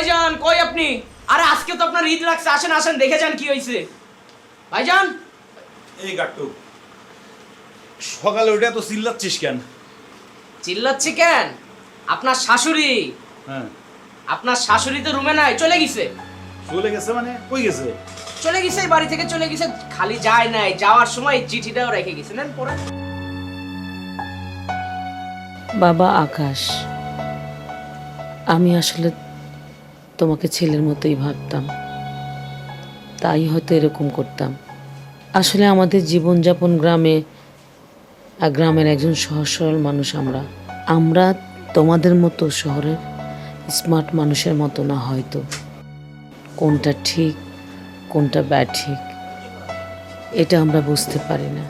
ভাইজান কই আপনি? আরে আজকে তো আপনার ঈদ লাগছে আসেন আসেন দেখে যান কি হয়েছে ভাইজান? এই গাট্টু সকালে উঠে তো চিল্লাচ্ছিস কেন? চিল্লাচ্ছি কেন? আপনার শাশুড়ি? হ্যাঁ। আপনার শাশুড়ি তো রুমে নাই চলে গেছে। চলে গেছে মানে? কই গেছে? চলে গেছে বাড়ি থেকে চলে গেছে খালি যায় নাই যাওয়ার সময় চিঠিটাও রেখে গেছে। নেন পড়া বাবা আকাশ আমি আসলে তোমাকে ছেলের মতোই ভাবতাম। তাই হয়তো এরকম করতাম। আসলে আমাদের জীবনযাপন গ্রামে আর গ্রামের একজন সহজ সরল মানুষ আমরা। আমরা তোমাদের মতো শহরের স্মার্ট মানুষের মতো না হয়তো। কোনটা ঠিক, কোনটা ব্যাঠিক এটা আমরা বুঝতে পারি না।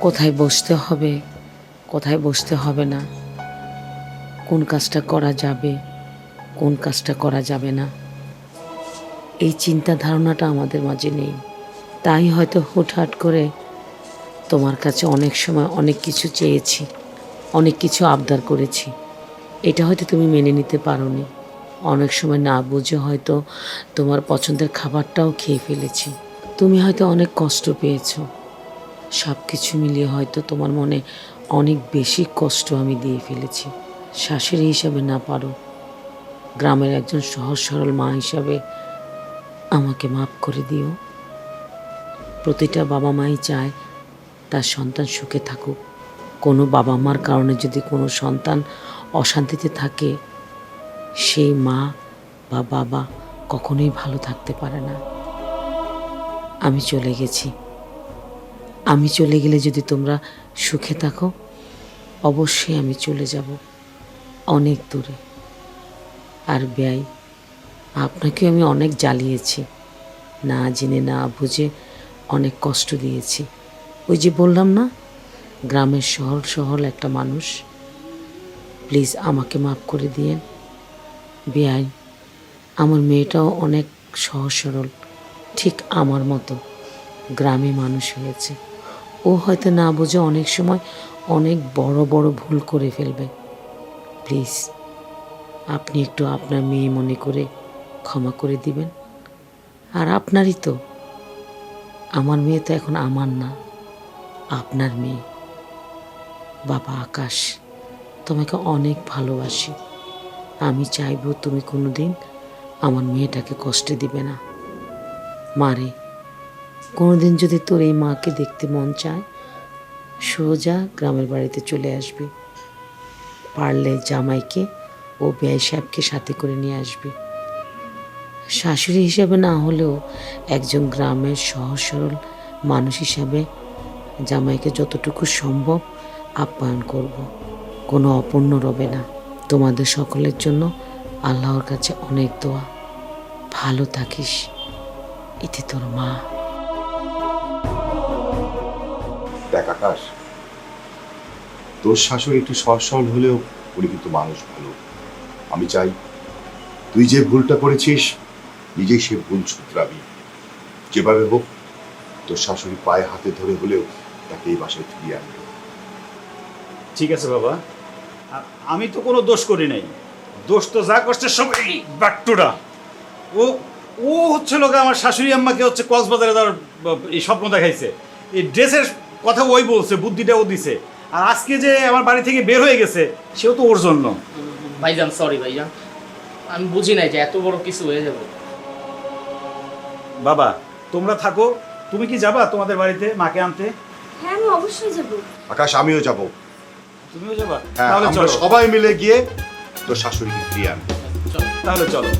কোথায় বসতে হবে, কোথায় বসতে হবে না, কোন কাজটা করা যাবে। কোন কাজটা করা যাবে না। এই চিন্তা ধারণাটা আমাদের মাঝে নেই। তাই হয়তো হুটহাট করে তোমার কাছে অনেক সময় অনেক কিছু চেয়েছি, অনেক কিছু আবদার করেছি। এটা হয়তো তুমি মেনে নিতে পারোনি। অনেক সময় না বুঝে হয়তো তোমার পছন্দের খাবারটাও খেয়ে ফেলেছি। তুমি হয়তো অনেক কষ্ট পেয়েছ। সব কিছু মিলিয়ে হয়তো তোমার মনে অনেক বেশি কষ্ট আমি দিয়ে ফেলেছি। শাশুড়ি হিসাবে না পারো। গ্রামের একজন সহজ সরল মা হিসাবে আমাকে মাফ করে দিও। প্রতিটা বাবা মাই চায় তার সন্তান সুখে থাকুক। কোনো বাবা মার কারণে যদি কোনো সন্তান অশান্তিতে থাকে, সেই মা বা বাবা কখনোই ভালো থাকতে পারে না। আমি চলে গেছি। আমি চলে গেলে যদি তোমরা সুখে থাকো, অবশ্যই আমি চলে যাব। অনেক দূরে। আর ব্যয়। আপনাকে আমি অনেক জ্বালিয়েছি। না জেনে না বুঝে অনেক কষ্ট দিয়েছি। ওই যে বললাম না, গ্রামের শহর শহর একটা মানুষ। প্লিজ আমাকে মাফ করে দিয়েন। বেআই আমার মেয়েটাও অনেক সহজ সরল। ঠিক আমার মতো গ্রামে মানুষ হয়েছে। ও হয়তো না বুঝে অনেক সময় অনেক বড় বড় ভুল করে ফেলবে। প্লিজ। আপনি একটু আপনার মেয়ে মনে করে ক্ষমা করে দিবেন। আর আপনারই তো। আমার মেয়ে তো এখন আমার না, আপনার মেয়ে। বাবা আকাশ, তোমাকে অনেক ভালোবাসি। আমি চাইব তুমি কোনো দিন আমার মেয়েটাকে কষ্টে দিবে না। মারে কোনোদিন যদি তোর এই মাকে দেখতে মন চায়, সোজা গ্রামের বাড়িতে চলে আসবি। পারলে জামাইকে ও ব্যয় সাহেবকে সাথে করে নিয়ে আসবে। শাশুড়ি হিসাবে না হলেও একজন গ্রামের সহজ সরল মানুষ হিসাবে জামাইকে যতটুকু সম্ভব আপ্যায়ন করব। কোনো অপূর্ণ রবে না। তোমাদের সকলের জন্য আল্লাহর কাছে অনেক দোয়া। ভালো থাকিস। এতে তোর মা। তোর শাশুড়ি একটু সহজ সরল হলেও উনি কিন্তু মানুষ ভালো। আমি চাই, তুই যে ভুলটা করেছিস নিজেই সে ভুল শুধরাবি। যেভাবে হোক, তোর শাশুড়ি পায়ে হাতে ধরে হলেও তাকে এই বাসায় ফিরিয়ে আনবে। ঠিক আছে বাবা। আমি তো কোনো দোষ করি নাই। দোষ তো যা করছে সব এই বাট্টুরা। ও ও হচ্ছে লোক আমার শাশুড়ি আম্মাকে হচ্ছে কক্সবাজারে ব- এই স্বপ্ন দেখাইছে। এই ড্রেসের কথা ওই বলছে বুদ্ধিটা ও দিছে। আর আজকে যে আমার বাড়ি থেকে বের হয়ে গেছে, সেও তো ওর জন্য। ভাইজান সরি ভাইজান। আমি বুঝি নাই যে এত বড় কিছু হয়ে যাবে। বাবা তোমরা থাকো। তুমি কি যাবা তোমাদের বাড়িতে মাকে আনতে? হ্যাঁ আমি অবশ্যই যাব। আকাশ আমিও যাব। তুমিও যাবা? হ্যাঁ তাহলে আমরা চলো। সবাই মিলে গিয়ে তোর শাশুড়িকে ফিরিয়ে আনব। চলো তাহলে চলো।